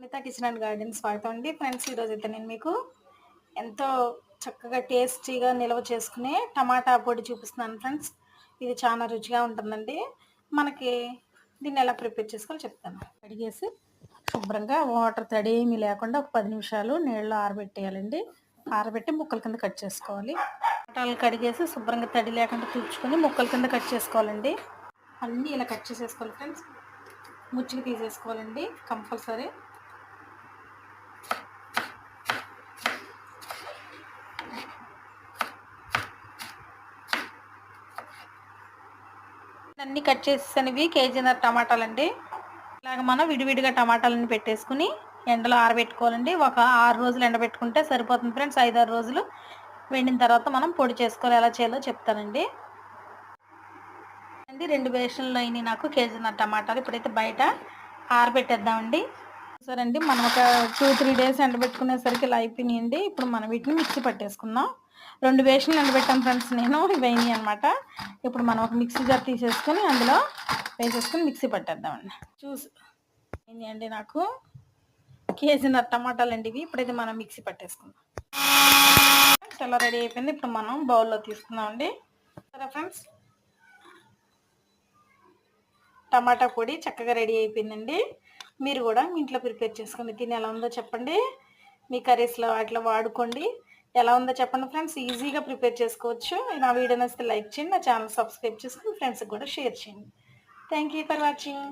మిగతా kitchen and garden స్వాగతం అండి ఫ్రెండ్స్ ఈరోజు అయితే నేను మీకు ఎంతో చక్కగా టేస్టీగా నిల్వ చేసుకునే టమాటా పొడి చూపిస్తున్నాను ఫ్రెండ్స్. ఇది చాలా రుచిగా ఉంటుందండి. మనకి దీన్ని ఎలా ప్రిపేర్ చేసుకోవాలో చెప్తాను. కడిగేసి శుభ్రంగా వాటర్ తడి ఏమీ లేకుండా ఒక పది నిమిషాలు నీళ్ళలో ఆరబెట్టేయాలండి. ఆరబెట్టి ముక్కల కింద కట్ చేసుకోవాలి. టమాటాలు కడిగేసి శుభ్రంగా తడి లేకుండా తుడుచుకొని ముక్కల కింద కట్ చేసుకోవాలండి. అన్నీ ఇలా కట్ చేసేసుకోవాలి ఫ్రెండ్స్. ముచ్చికి తీసేసుకోవాలండి. కంపల్సరీ. అన్నీ కట్ చేసేసినవి కేజీన్నర టమాటాలండి. ఇలాగ మనం విడివిడిగా టమాటాలను పెట్టేసుకుని ఎండలో ఆరబెట్టుకోవాలండి. ఒక ఆరు రోజులు ఎండబెట్టుకుంటే సరిపోతుంది ఫ్రెండ్స్. ఐదారు రోజులు వెండిన తర్వాత మనం పొడి చేసుకోవాలి. ఎలా చేయాలో చెప్తానండి. అండి రెండు బేషన్లు అయినాయి నాకు కేజీన్నర టమాటాలు. ఇప్పుడైతే బయట ఆరబెట్టేద్దామండి. సరే అండి మనం ఒక టూ త్రీ డేస్ ఎండబెట్టుకునేసరికి ఇలా అయిపోయినాయండి. ఇప్పుడు మనం వీటిని మిక్సీ పట్టేసుకుందాం. రెండు వేషన్లు ఎండబెట్టాం ఫ్రెండ్స్ నేను ఇవైనాయి అనమాట ఇప్పుడు మనం ఒక మిక్సీ జార్ తీసేసుకొని అందులో వేసేసుకొని మిక్సీ పట్టేద్దామండి. చూసి అండి నాకు? కేజీన్నర టమాటాలు అండి ఇవి ఇప్పుడైతే మనం మిక్సీ పట్టేసుకుందాం. చాలా రెడీ అయిపోయింది. ఇప్పుడు మనం బౌల్లో తీసుకుందామండి. సరే ఫ్రెండ్స్ టమాటా పొడి చక్కగా రెడీ అయిపోయిందండి. మీరు కూడా మీ ఇంట్లో ప్రిపేర్ చేసుకుని తిని ఎలా ఉందో చెప్పండి. మీ కర్రీస్లో వాటిలో వాడుకోండి. ఎలా ఉందో చెప్పండి ఫ్రెండ్స్. ఈజీగా ప్రిపేర్ చేసుకోవచ్చు. నా వీడియో నచ్చితే లైక్ చేయండి. నా ఛానల్ సబ్స్క్రైబ్ చేసుకుని ఫ్రెండ్స్కి కూడా షేర్ చేయండి. Thank you for watching.